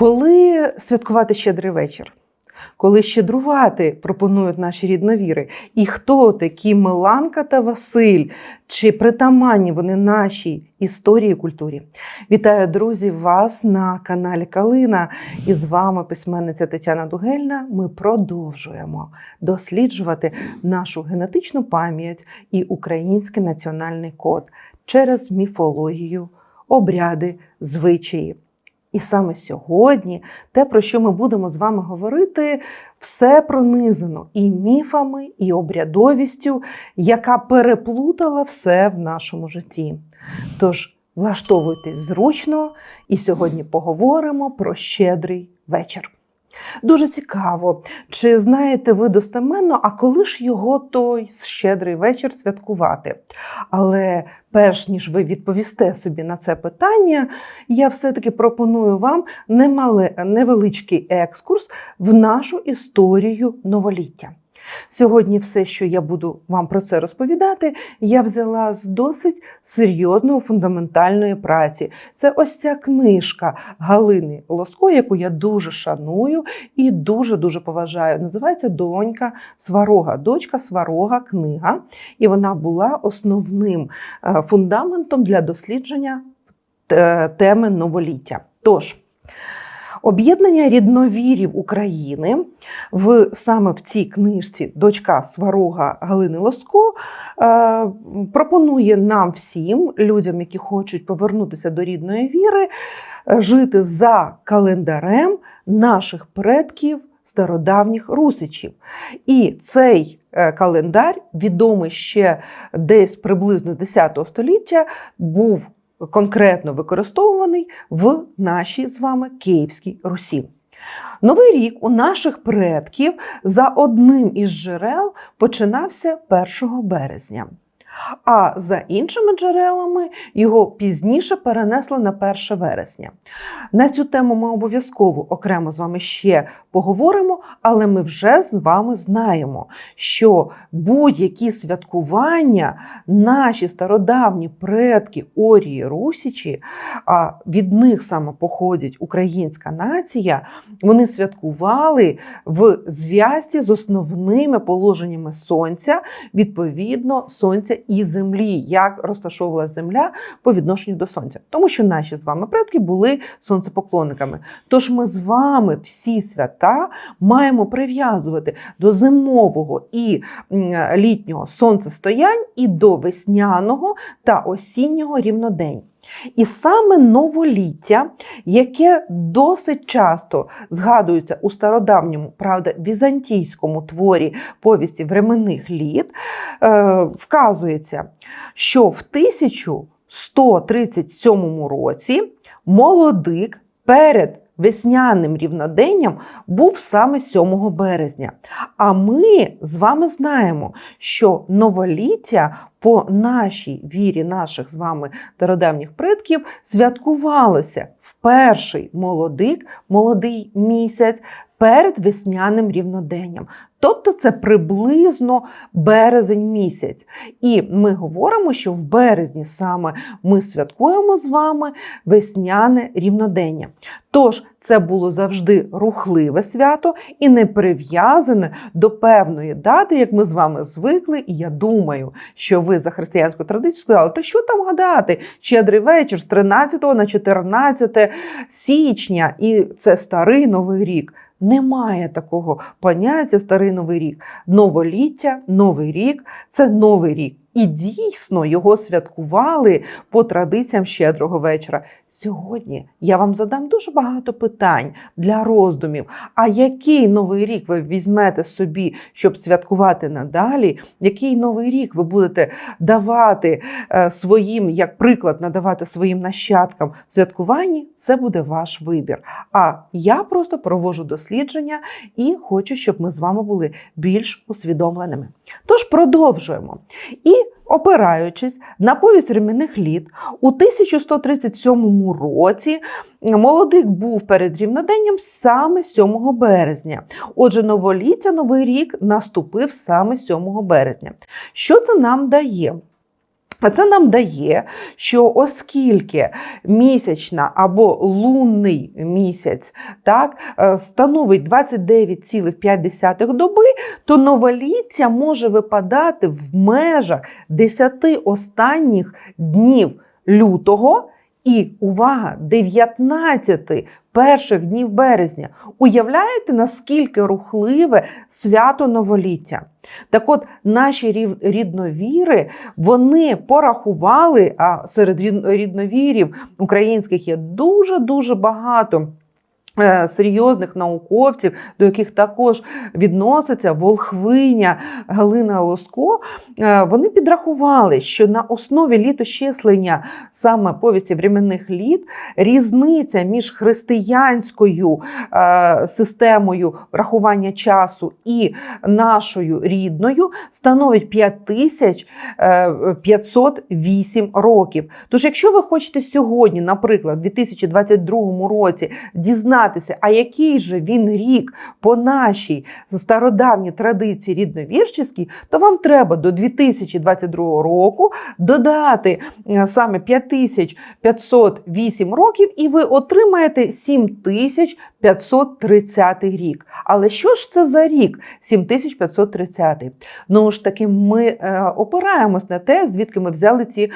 Коли святкувати щедрий вечір? Коли щедрувати пропонують наші рідновіри, і хто такі Миланка та Василь, чи притаманні вони нашій історії і культурі? Вітаю, друзі, вас на каналі Калина. І з вами письменниця Тетяна Дугельна. Ми продовжуємо досліджувати нашу генетичну пам'ять і український національний код через міфологію, обряди, звичаї. І саме сьогодні те, про що ми будемо з вами говорити, все пронизано і міфами, і обрядовістю, яка переплутала все в нашому житті. Тож влаштовуйтесь зручно, і сьогодні поговоримо про щедрий вечір. Дуже цікаво, чи знаєте ви достеменно, а коли ж його той щедрий вечір святкувати? Але перш ніж ви відповісте собі на це питання, я все-таки пропоную вам немале, невеличкий екскурс в нашу історію новоліття. Сьогодні все, що я буду вам про це розповідати, я взяла з досить серйозної фундаментальної праці. Це ось ця книжка Галини Лоско, яку я дуже шаную і дуже-дуже поважаю. Називається Донька Сварога. Дочка Сварога книга. І вона була основним е, фундаментом для дослідження е, теми новоліття. Тож, Об'єднання рідновірів України в саме в цій книжці дочка Сварога Галини Лоско е, пропонує нам всім, людям, які хочуть повернутися до рідної віри, жити за календарем наших предків. Стародавніх русичів. І цей е, календар, відомий ще десь приблизно з 10 століття, був конкретно використовуваний в нашій з вами Київській Русі. Новий рік у наших предків за одним із джерел починався 1 березня. А за іншими джерелами його пізніше перенесли на 1 вересня. На цю тему ми обов'язково окремо з вами ще поговоримо, але ми вже з вами знаємо, що будь-які святкування наші стародавні предки Орії Русічі, а від них саме походить українська нація, вони святкували в зв'язці з основними положеннями сонця, відповідно, сонця і землі, як розташовувалася земля по відношенню до сонця, тому що наші з вами предки були сонцепоклонниками. Тож ми з вами всі свята маємо прив'язувати до зимового і літнього сонцестоянь і до весняного та осіннього рівнодень. І саме новоліття, яке досить часто згадується у стародавньому, правда, візантійському творі повісті временних літ, е, вказується, що в 1137 році молодик перед Весняним рівноденням був саме 7 березня. А ми з вами знаємо, що новоліття по нашій вірі наших з вами стародавніх предків святкувалося в перший молодик, молодий місяць перед весняним рівноденням. Тобто це приблизно березень місяць. І ми говоримо, що в березні саме ми святкуємо з вами весняне рівнодення. Тож це було завжди рухливе свято і не прив'язане до певної дати, як ми з вами звикли. І я думаю, що ви за християнську традицію сказали, то що там гадати? Щедрий вечір з 13 на 14 січня, і це старий новий рік. Немає такого поняття старий новий рік. Новоліття, новий рік це новий рік. І дійсно його святкували по традиціям щедрого вечора. Сьогодні я вам задам дуже багато питань для роздумів. А який новий рік ви візьмете собі, щоб святкувати надалі? Який новий рік ви будете давати е, своїм, як приклад, надавати своїм нащадкам в святкуванні? Це буде ваш вибір. А я просто провожу дослідження і хочу, щоб ми з вами були більш усвідомленими. Тож продовжуємо. І опираючись на повість ремінних літ, у 1137 році молодик був перед рівноденням саме 7 березня. Отже, новоліття, новий рік наступив саме 7 березня. Що це нам дає? А це нам дає, що оскільки місячна або лунний місяць так, е, становить 29,5 доби, то новоліття може випадати в межах 10 останніх днів лютого і, увага, 19 перших днів березня. Уявляєте, наскільки рухливе свято новоліття? Так от, наші рідновіри вони порахували, а серед рід- рідновірів українських є дуже-дуже багато. Е, Серйозних науковців, до яких також відноситься Волхвиня Галина Лоско, е, вони підрахували, що на основі літощислення саме повісті временних літ різниця між християнською е, системою рахування часу і нашою рідною становить 5508 років. Тож, якщо ви хочете сьогодні, наприклад, у 2022 році дізнатися, а який же він рік по нашій стародавній традиції рідновірчій, то вам треба до 2022 року додати е, саме 5508 років, і ви отримаєте 7530 рік. Але що ж це за рік 7530? Ну ж таки, ми е, опираємось на те, звідки ми взяли ці е,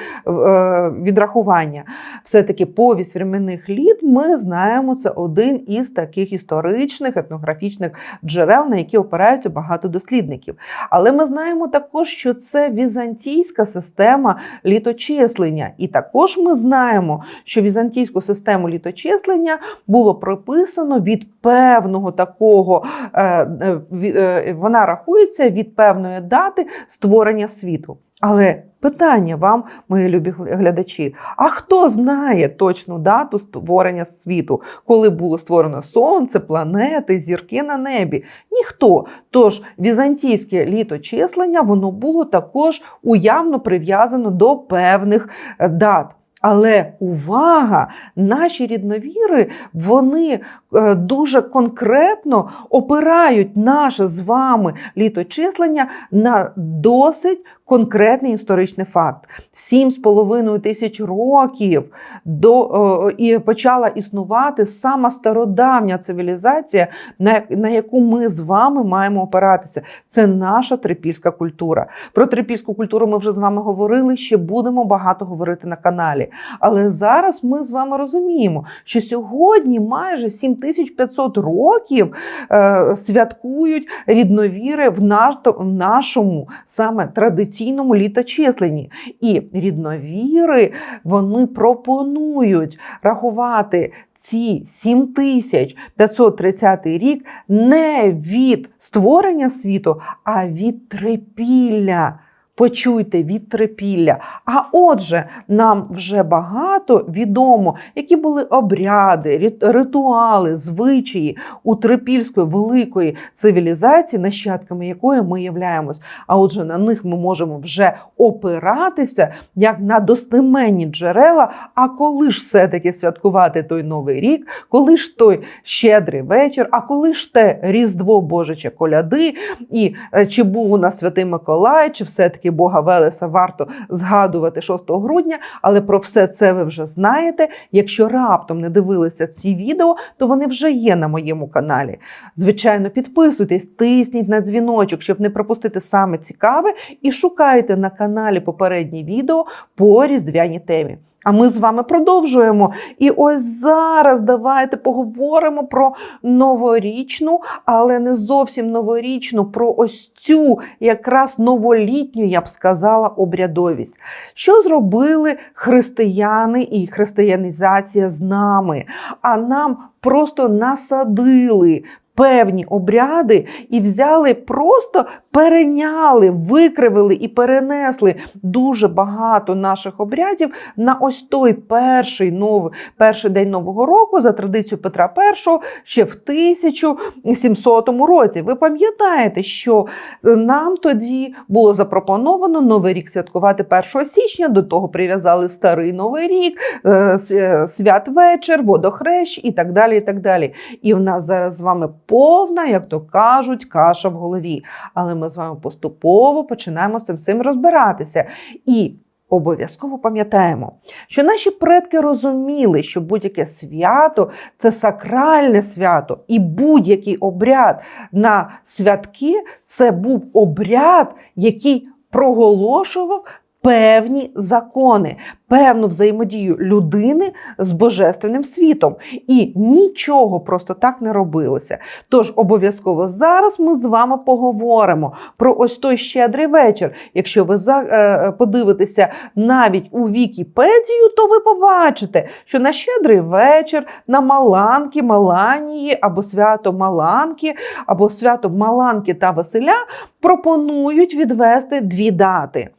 відрахування. Все-таки повість временних літ, ми знаємо, це один із таких історичних етнографічних джерел, на які опираються багато дослідників. Але ми знаємо також, що це візантійська система літочислення. І також ми знаємо, що візантійську систему літочислення було прописано від певного такого, е, е, е, вона рахується від певної дати створення світу. Але питання вам, мої любі глядачі: а хто знає точну дату створення світу, коли було створено сонце, планети, зірки на небі? Ніхто. Тож візантійське літочислення воно було також уявно прив'язано до певних е, дат. Але увага, наші рідновіри, вони е, дуже конкретно опирають наше з вами літочислення на досить конкретний історичний факт. Сім з половиною тисяч років до і почала існувати сама стародавня цивілізація, на, на яку ми з вами маємо опиратися. Це наша трипільська культура. Про трипільську культуру ми вже з вами говорили. Ще будемо багато говорити на каналі. Але зараз ми з вами розуміємо, що сьогодні майже 7500 років е, святкують рідновіри в, наш, в нашому саме традиційному літочисленні. І рідновіри вони пропонують рахувати ці 7530 рік не від створення світу, а від трипілля. Почуйте від трипілля. А отже, нам вже багато відомо, які були обряди, ритуали, звичаї у трипільської великої цивілізації, нащадками якої ми являємось. А отже, на них ми можемо вже опиратися як на достеменні джерела. А коли ж все-таки святкувати той новий рік, коли ж той щедрий вечір, а коли ж те Різдво Божиче коляди, і е, чи був у нас святий Миколай, чи все-таки Бога Велеса варто згадувати 6 грудня, але про все це ви вже знаєте. Якщо раптом не дивилися ці відео, то вони вже є на моєму каналі. Звичайно, підписуйтесь, тисніть на дзвіночок, щоб не пропустити саме цікаве, і шукайте на каналі попередні відео по різдвяній темі. А ми з вами продовжуємо. І ось зараз давайте поговоримо про новорічну, але не зовсім новорічну, про ось цю якраз новолітню, я б сказала, обрядовість. Що зробили християни і християнізація з нами? А нам просто насадили. Певні обряди і взяли, просто перейняли, викривили і перенесли дуже багато наших обрядів на ось той перший новий перший день нового року за традицією Петра І ще в 1700 році. Ви пам'ятаєте, що нам тоді було запропоновано новий рік святкувати 1 січня. До того прив'язали старий новий рік, е, с- святвечір, водохрещ і так далі. І так далі. І в нас зараз з вами повна, як то кажуть, каша в голові. Але ми з вами поступово починаємо цим всім розбиратися. І Обов'язково пам'ятаємо, що наші предки розуміли, що будь-яке свято це сакральне свято, і будь-який обряд на святки це був обряд, який проголошував певні закони, певну взаємодію людини з божественним світом. І нічого просто так не робилося. Тож обов'язково зараз ми з вами поговоримо про ось той щедрий вечір. Якщо ви е, подивитеся навіть у Вікіпедію, то ви побачите, що на щедрий вечір на Маланки, Маланії або свято Маланки, або свято Маланки та Василя пропонують відвести дві дати.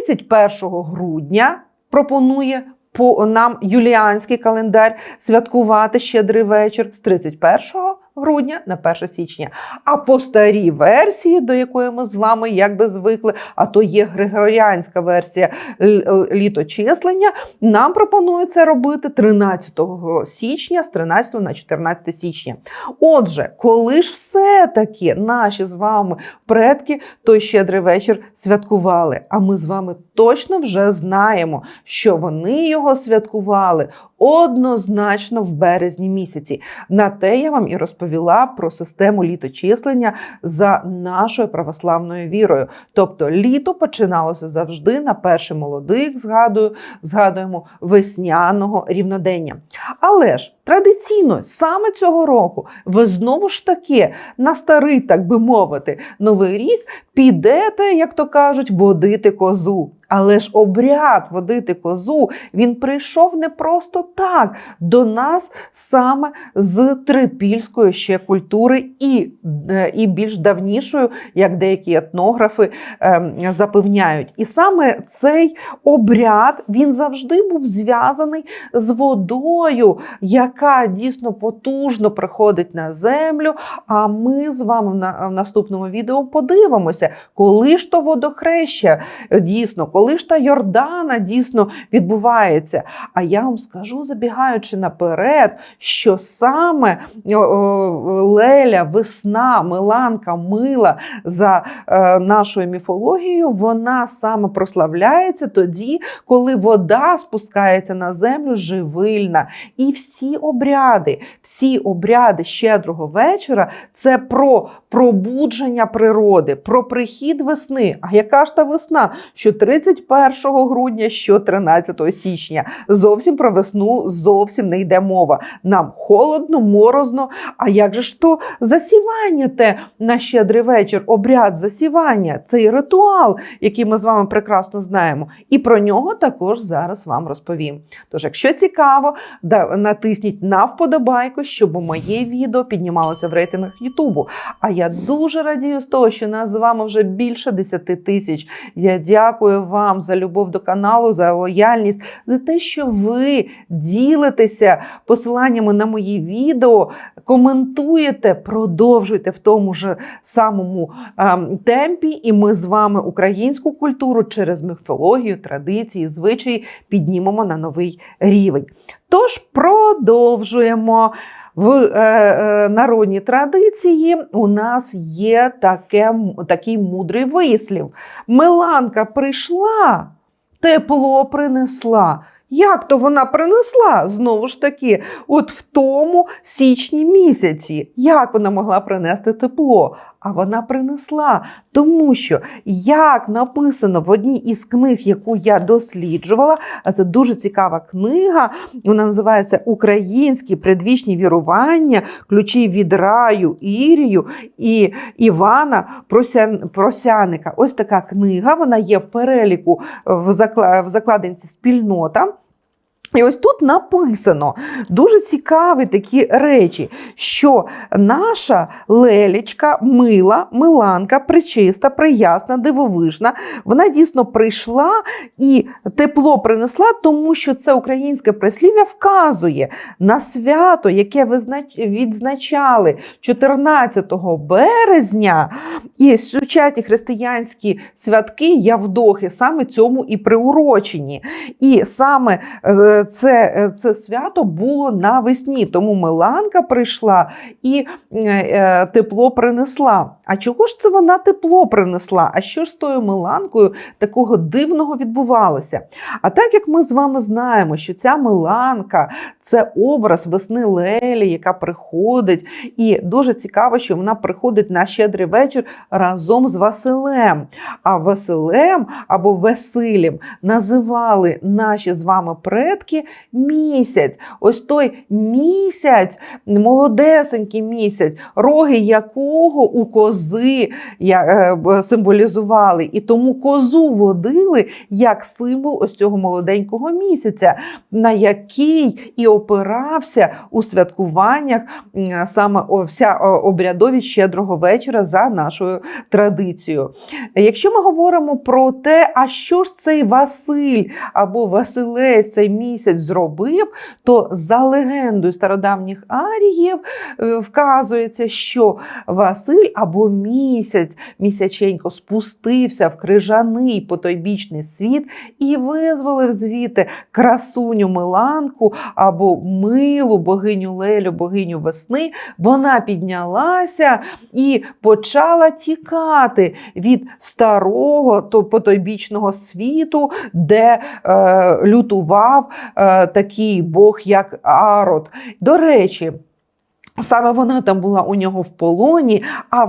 31 грудня пропонує по нам юліанський календар святкувати щедрий вечір з 31 грудня на 1 січня. А по старій версії, до якої ми з вами якби звикли, а то є григоріанська версія літочислення, нам пропонується робити 13 січня з 13 на 14 січня. Отже, коли ж все-таки наші з вами предки той щедрий вечір святкували, а ми з вами точно вже знаємо, що вони його святкували однозначно в березні місяці. На те я вам і розповіла про систему літочислення за нашою православною вірою. Тобто літо починалося завжди на перший молодик, згадую, згадуємо весняного рівнодення. Але ж традиційно саме цього року ви знову ж таки на старий, так би мовити, новий рік підете, як то кажуть, водити козу. Але ж обряд водити козу він прийшов не просто так до нас саме з трипільської ще культури і, е, і більш давнішою, як деякі етнографи ем, запевняють. І саме цей обряд він завжди був зв'язаний з водою, яка дійсно потужно приходить на землю. А ми з вами в на- в наступному відео подивимося, коли ж то водохреща дійсно, коли ж та Йордана дійсно відбувається. А я вам скажу, забігаючи наперед, що саме Леля, весна, Миланка, мила за е, нашою міфологією, вона саме прославляється тоді, коли вода спускається на землю живильна. І всі обряди, всі обряди щедрого вечора це про пробудження природи, про прихід весни. А яка ж та весна? Що 31 грудня, що 13 січня. Зовсім про весну зовсім не йде мова. Нам холодно, морозно. А як же ж то засівання те на щедрий вечір? Обряд засівання, цей ритуал, який ми з вами прекрасно знаємо. І про нього також зараз вам розповім. Тож, якщо цікаво, натисніть на вподобайку, щоб моє відео піднімалося в рейтингах Ютубу. А я дуже радію з того, що нас з вами вже більше 10 тисяч. Я дякую вам за любов до каналу, за лояльність, за те, що ви ділитеся посиланнями на мої відео, коментуєте, продовжуйте в тому ж самому ем, темпі, і ми з вами українську культуру через міфологію, традиції, звичаї піднімемо на новий рівень. Тож продовжуємо. В е, е, народній традиції у нас є таке, такий мудрий вислів. Меланка прийшла, тепло принесла. Як то вона принесла? Знову ж таки, от в тому січні місяці. Як вона могла принести тепло? А вона принесла, тому що як написано в одній із книг, яку я досліджувала, а це дуже цікава книга. Вона називається Українські предвічні вірування, ключі від раю, Ірію і Івана Просяника. Ось така книга. Вона є в переліку в закладинці спільнота. І ось тут написано дуже цікаві такі речі, що наша лелечка, мила, миланка, причиста, приясна, дивовижна, вона дійсно прийшла і тепло принесла, тому що це українське прислів'я вказує на свято, яке відзначали 14 березня, і сучасні християнські святки Явдохи саме цьому і приурочені. І саме е, це, е, це свято було навесні, тому Миланка прийшла і е, е, тепло принесла. А чого ж це вона тепло принесла? А що ж з тою Миланкою такого дивного відбувалося? А так як ми з вами знаємо, що ця Миланка це образ весни Лелі, яка приходить, і дуже цікаво, що вона приходить на щедрий вечір разом з Василем. А Василем або Василем називали наші з вами предки місяць. Ось той місяць, молодесенький місяць, роги якого у кози е, символізували. І тому козу водили як символ ось цього молоденького місяця, на який і опирався у святкуваннях саме вся обрядовість щедрого вечора за нашою традицією. Якщо ми говоримо про те, а що ж цей Василь або Василець цей місяць зробив, то за легендою стародавніх аріїв е, вказується, що Василь або місяць місяченько спустився в крижаний потойбічний світ і визволив звідти красуню Миланку або милу богиню Лелю, богиню весни. Вона піднялася і почала тікати від старого то потойбічного світу, де е, лютував такий бог, як Арод. До речі. Саме вона там була у нього в полоні, а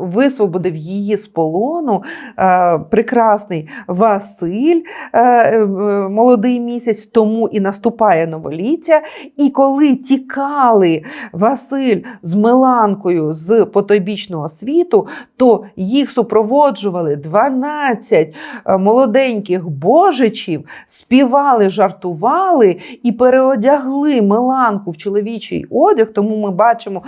висвободив її з полону е, прекрасний Василь, е, е, молодий місяць, тому і наступає новоліття. І коли тікали Василь з Миланкою з потойбічного світу, то їх супроводжували 12 е, молоденьких божичів, співали, жартували і переодягли Миланку в чоловічий одяг. Тому бачимо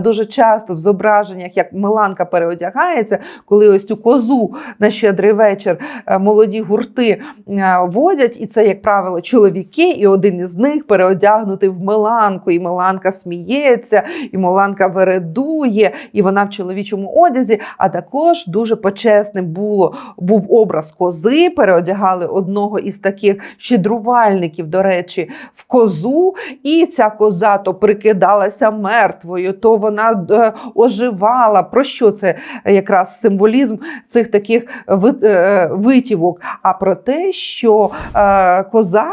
дуже часто в зображеннях, як Миланка переодягається, коли ось цю козу на щедрий вечір е, молоді гурти е, водять, і це, як правило, чоловіки, і один із них переодягнутий в Миланку, і Миланка сміється, і Миланка вередує, і вона в чоловічому одязі. А також дуже почесним було був образ кози. Переодягали одного із таких щедрувальників, до речі, в козу, і ця коза то прикидалася мертвою, то вона е, оживала. Про що це якраз символізм цих таких е, витівок? А про те, що е, коза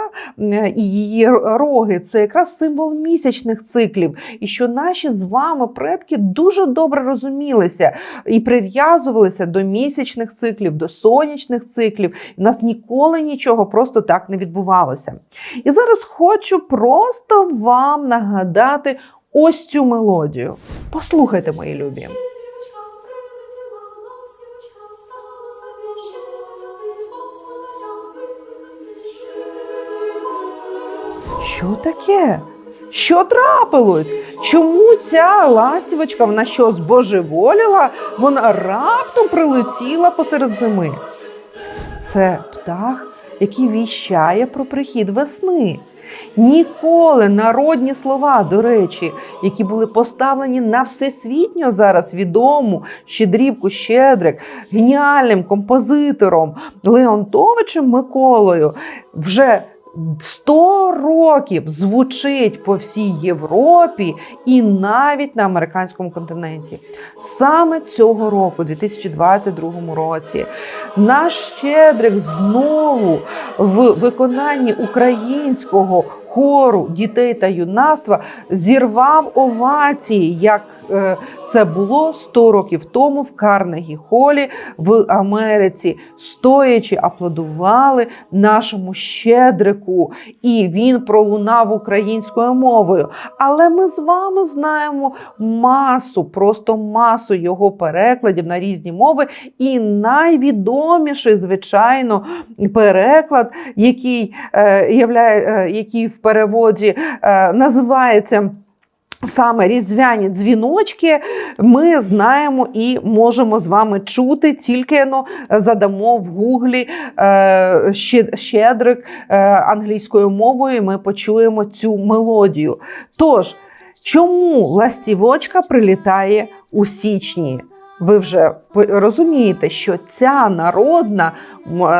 і її роги це якраз символ місячних циклів, і що наші з вами предки дуже добре розумілися і прив'язувалися до місячних циклів, до сонячних циклів. У нас ніколи нічого просто так не відбувалося. І зараз хочу просто вам нагадати ось цю мелодію. Послухайте, мої любі. Що таке? Що трапилось? Чому ця ластівочка, вона що збожеволіла? Вона раптом прилетіла посеред зими. Це птах, який віщає про прихід весни. Ніколи народні слова, до речі, які були поставлені на всесвітньо зараз відому щедрівку Щедрик, геніальним композитором Леонтовичем Миколою, вже 100 років звучить по всій Європі і навіть на американському континенті. Саме цього року, 2022 році, наш Щедрик знову в виконанні українського хору дітей та юнацтва зірвав овації, як е, це було 100 років тому в Карнегі Холі в Америці. Стоячи, аплодували нашому щедрику, і він пролунав українською мовою. Але ми з вами знаємо масу, просто масу його перекладів на різні мови. І найвідоміший, звичайно, переклад, який, е, являє, е, який в переводі е, називається. Саме різдвяні дзвіночки ми знаємо і можемо з вами чути, тільки ну, задамо в гуглі е, щедрик е, англійською мовою. і Ми почуємо цю мелодію. Тож, чому ластівочка прилітає у січні? Ви вже розумієте, що ця народна,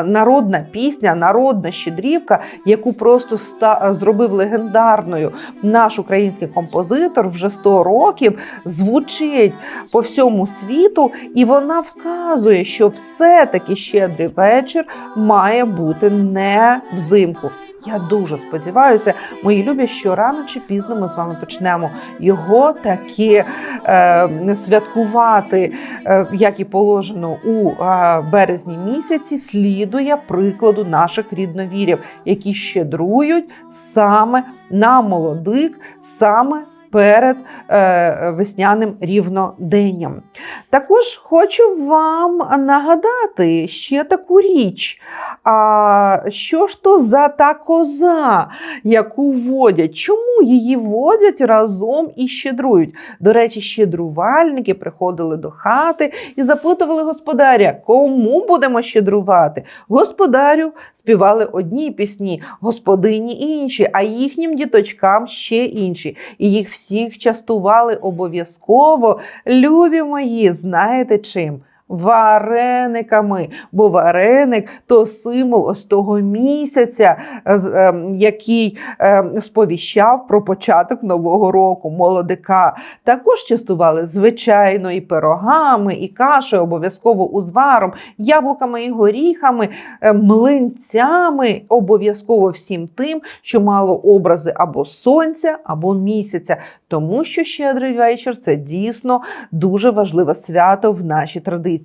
народна пісня, народна щедрівка, яку просто ста, зробив легендарною наш український композитор вже 100 років, звучить по всьому світу, і вона вказує, що все-таки щедрий вечір має бути не взимку. Я дуже сподіваюся, мої любі, що рано чи пізно ми з вами почнемо його таки е, святкувати, е, як і положено у е, березні місяці, слідує прикладу наших рідновірів, які щедрують саме на молодих, саме перед е, весняним рівноденням. Також хочу вам нагадати ще таку річ. А що ж то за та коза, яку водять? Чому її водять разом і щедрують? До речі, щедрувальники приходили до хати і запитували господаря, кому будемо щедрувати. Господарю співали одні пісні, господині інші, а їхнім діточкам ще інші. І їх всіх частували обов'язково. Любі мої, знаєте чим? Варениками, бо вареник то символ ось того місяця, ем, який ем, сповіщав про початок нового року, молодика. Також частували звичайно і пирогами, і кашею, обов'язково узваром, яблуками і горіхами, е, млинцями, обов'язково всім тим, що мало образи або сонця, або місяця, тому що щедрий вечір це дійсно дуже важливе свято в нашій традиції.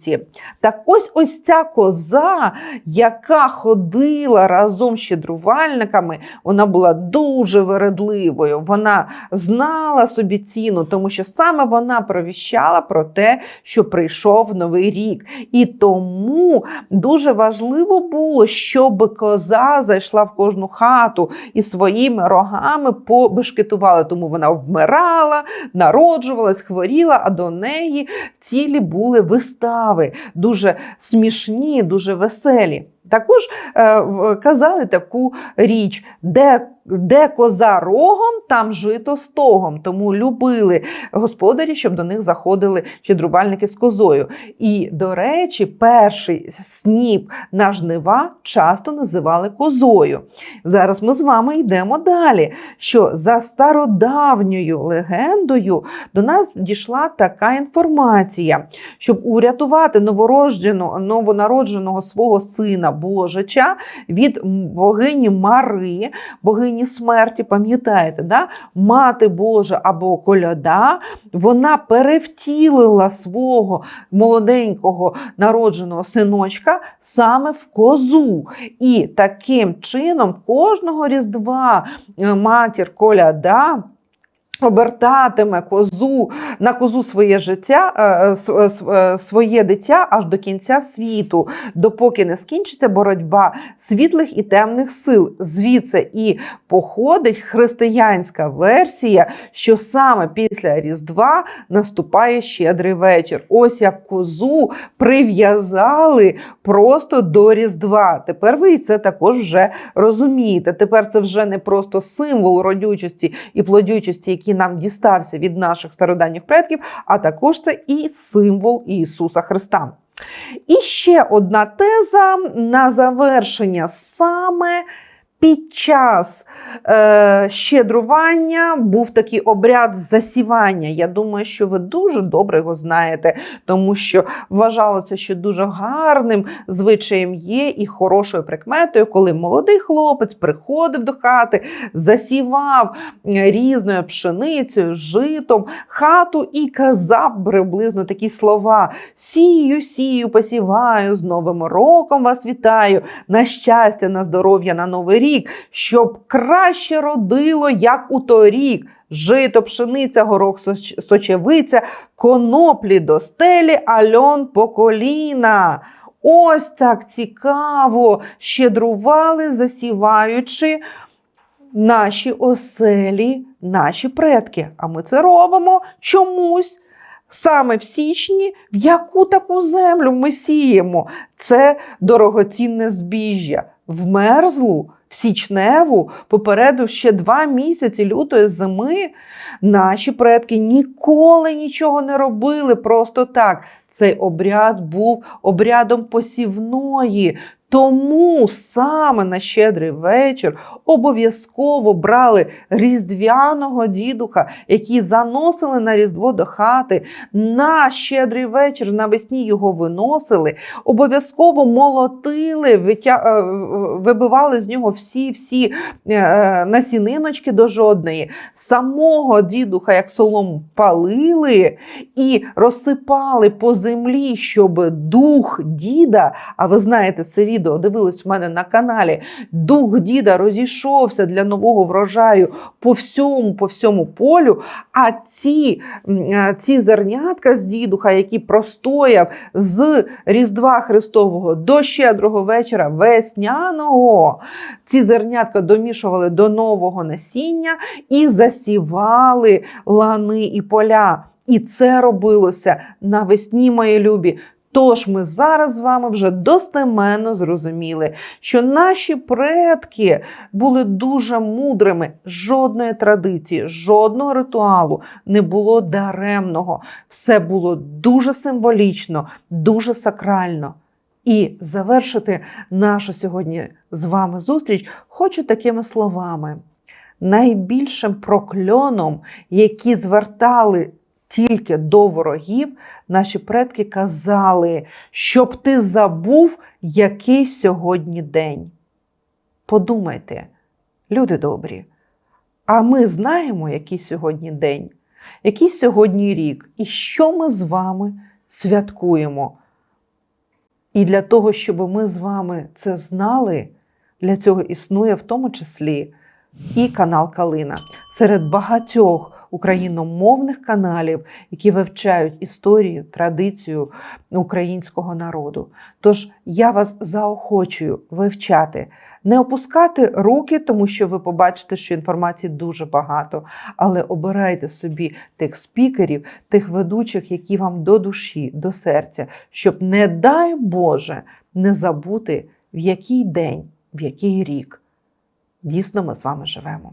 Так ось ось ця коза, яка ходила разом з щедрувальниками, вона була дуже вередливою. Вона знала собі ціну, тому що саме вона провіщала про те, що прийшов новий рік. І тому дуже важливо було, щоб коза зайшла в кожну хату і своїми рогами побешкетувала. Тому вона вмирала, народжувалась, хворіла, а до неї цілі були вистави, дуже смішні, дуже веселі. Також е, казали таку річ, де, де коза рогом, там жито стогом. Тому любили господарі, щоб до них заходили щедрувальники з козою. І, до речі, перший сніп на жнива часто називали козою. Зараз ми з вами йдемо далі. Що за стародавньою легендою до нас дійшла така інформація, щоб урятувати новонародженого свого сина Божича від богині Мари, богині смерті, пам'ятаєте, да? мати Божа або коляда, вона перевтілила свого молоденького народженого синочка саме в козу. І таким чином кожного різдва е, матір коляда. Обертатиме козу на козу своє життя, е, е, е, своє дитя аж до кінця світу, допоки не скінчиться боротьба світлих і темних сил. Звідси і походить християнська версія, що саме після Різдва наступає щедрий вечір. Ось як козу прив'язали просто до Різдва. Тепер ви це також вже розумієте. Тепер це вже не просто символ родючості і плодючості, який нам дістався від наших стародавніх предків, а також це і символ Ісуса Христа. І ще одна теза на завершення саме. Під час е, щедрування був такий обряд засівання. Я думаю, що ви дуже добре його знаєте, тому що вважалося, що дуже гарним звичаєм є і хорошою прикметою, коли молодий хлопець приходив до хати, засівав е, різною пшеницею, житом хату і казав приблизно такі слова: сію, сію, посіваю, з Новим роком вас вітаю, на щастя, на здоров'я, на новий рік, щоб краще родило, як у торік. Жито, пшениця, горох, сочевиця, коноплі до стелі, альон по коліна. Ось так цікаво щедрували, засіваючи наші оселі, наші предки. А ми це робимо чомусь. Саме в січні, в яку таку землю ми сіємо? Це дорогоцінне збіжжя. В мерзлу, в в січневу, попереду ще два місяці лютої зими, наші предки ніколи нічого не робили просто так. Цей обряд був обрядом посівної. Тому саме на щедрий вечір обов'язково брали різдвяного дідуха, який заносили на різдво до хати. На щедрий вечір навесні його виносили, обов'язково молотили, е, вибивали з нього всі-всі е, насіниночки до жодної. Самого дідуха, як солому, палили і розсипали по землі, щоб дух діда, а ви знаєте, це відео дивились у мене на каналі. Дух діда розійшовся для нового врожаю по всьому, по всьому полю. А ці, ці зернятка з дідуха, які простояв з Різдва Христового до щедрого вечора весняного, ці зернятка домішували до нового насіння і засівали лани і поля. І це робилося навесні, мої любі. Тож ми зараз з вами вже достеменно зрозуміли, що наші предки були дуже мудрими. Жодної традиції, жодного ритуалу не було даремного. Все було дуже символічно, дуже сакрально. І завершити нашу сьогодні з вами зустріч хочу такими словами. Найбільшим прокльоном, які звертали тільки до ворогів, наші предки казали, щоб ти забув, який сьогодні день. Подумайте, люди добрі, а ми знаємо, який сьогодні день, який сьогодні рік, і що ми з вами святкуємо. І для того, щоб ми з вами це знали, для цього існує в тому числі і канал Калина серед багатьох україномовних каналів, які вивчають історію, традицію українського народу. Тож я вас заохочую вивчати, не опускати руки, тому що ви побачите, що інформації дуже багато, але обирайте собі тих спікерів, тих ведучих, які вам до душі, до серця, щоб, не дай Боже, не забути, в який день, в який рік дійсно ми з вами живемо.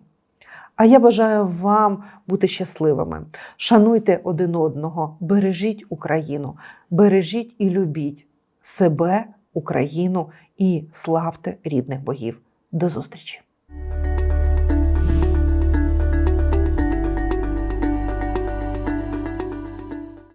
А я бажаю вам бути щасливими. Шануйте один одного, бережіть Україну, бережіть і любіть себе, Україну і славте рідних богів. До зустрічі!